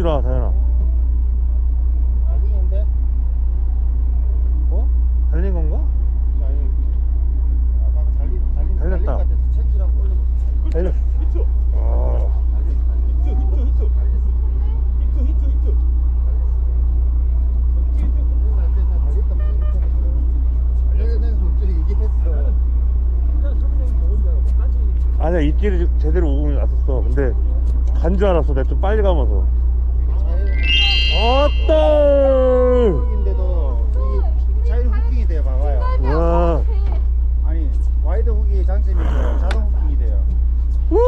와 다현아. 알겠는데? 어? 달린 건가? 자 여기 아까 달리 달리 달릴 달렸다. 것 같아서 체인지랑 올려보세요. 달려 어. 아니야 입질이 제대로 오고 왔었어. 근데 간 줄 알았어. 내가 좀 빨리 감아서 어따 인데도 이 자율 후킹이 돼요 봐봐요. 와. 아니 와이드 후킹의 장점이 자동 후킹이 돼요. 우,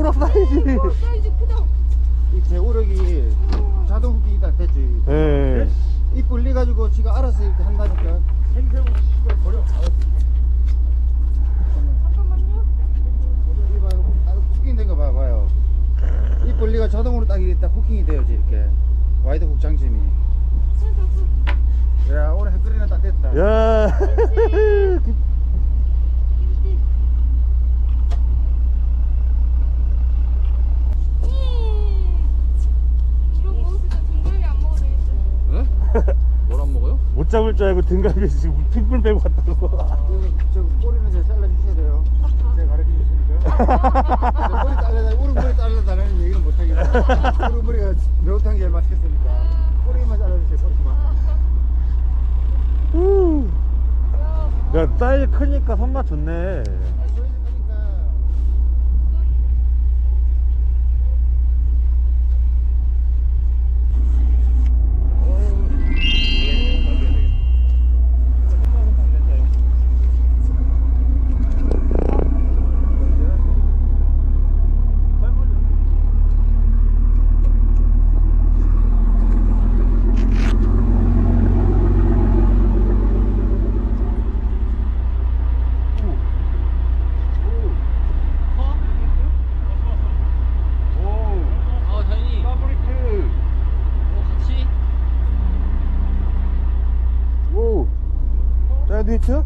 우라 사이즈. 사이즈 크다. 이 제우력이 자동 후킹이 딱 됐지. 예. 이 분리 가지고 지가 알아서 이렇게 한다니까 생새우 씨발 버려 잠깐만요. 이 봐요 딱 후킹 된 거 봐봐요 이 분리가 자동으로 딱 이렇게 딱 후킹이 돼야지 이렇게 와이드 훅 장점이 야 오늘 햇그리는 딱 됐다 야 이런 거 진짜 등갈비 안 먹어도 되겠다. 뭘 안 먹어요? 못 등갈비 지금 핏불 빼고 왔다고. 저 꼬리는 제가 잘라주셔야 돼요. 제가 가르쳐 주시니까. 머리 잘라다 오른머리 잘라달라는 얘기는 못하겠어요. 오른머리가 매운탕 제일 맛있겠으니까. 꼬리만 잘라주세요 꼬리만. 우. 야 사이즈 크니까 손맛 좋네 아, 소리 하니까 아, 다현이. 더블히트 어, 같이? 오 사이드 히트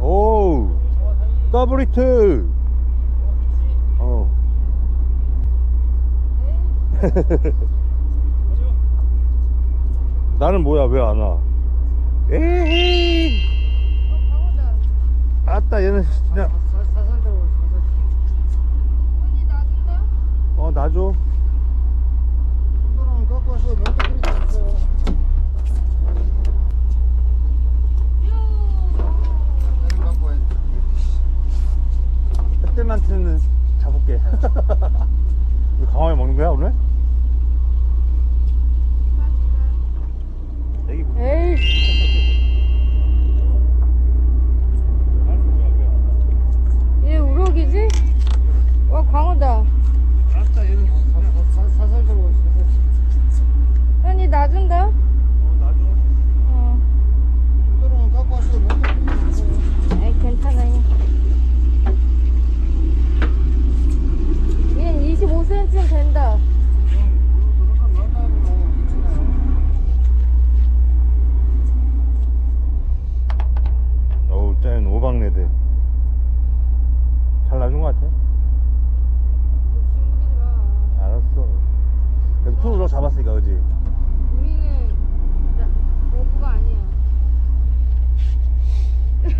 오 더블 히트 어 나는 뭐야 왜 안 와? 에이. 아따 얘는 언니 놔준다? 어 놔줘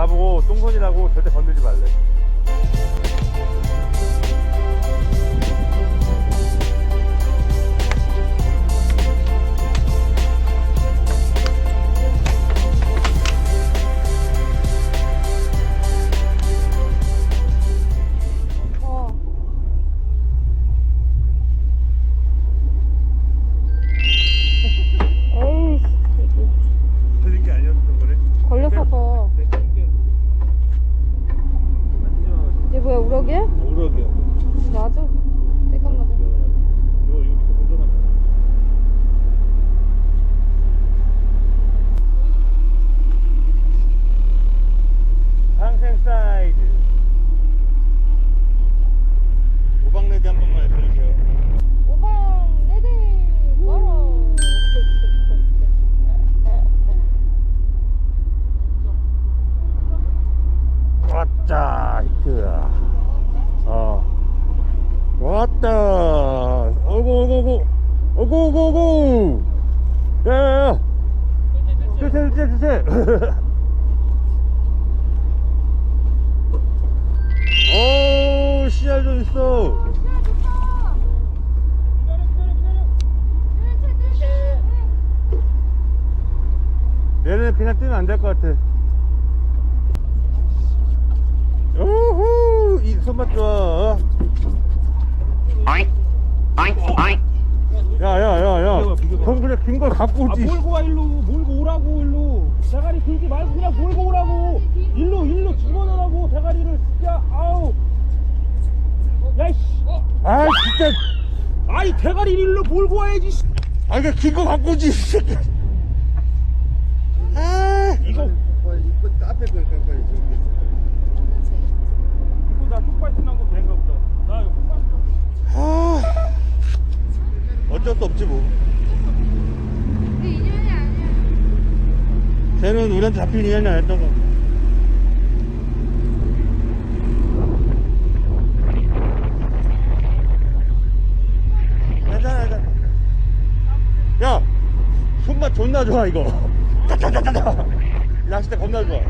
나보고 똥손이라고 절대 건들지 말래. 여기는 안 될 것 같아. 우후 이 손맛 좋아 어? 야야야야. 그럼 그냥 긴 걸 갖고 아, 오지. 몰고 와 일로. 몰고 오라고 일로. 대가리 들지 말고 그냥 몰고 오라고. 일로 일로 집어넣으라고 대가리를. 진짜 아우. 야이씨. 아 진짜. 아이 대가리 일로 몰고 와야지 아 이거 긴거 갖고 오지 이 새끼. 이건 잡힐 이유는 했던 거. 괜찮아, 괜찮아. 야! 손맛 존나 좋아, 이거. 낚싯대 겁나 좋아.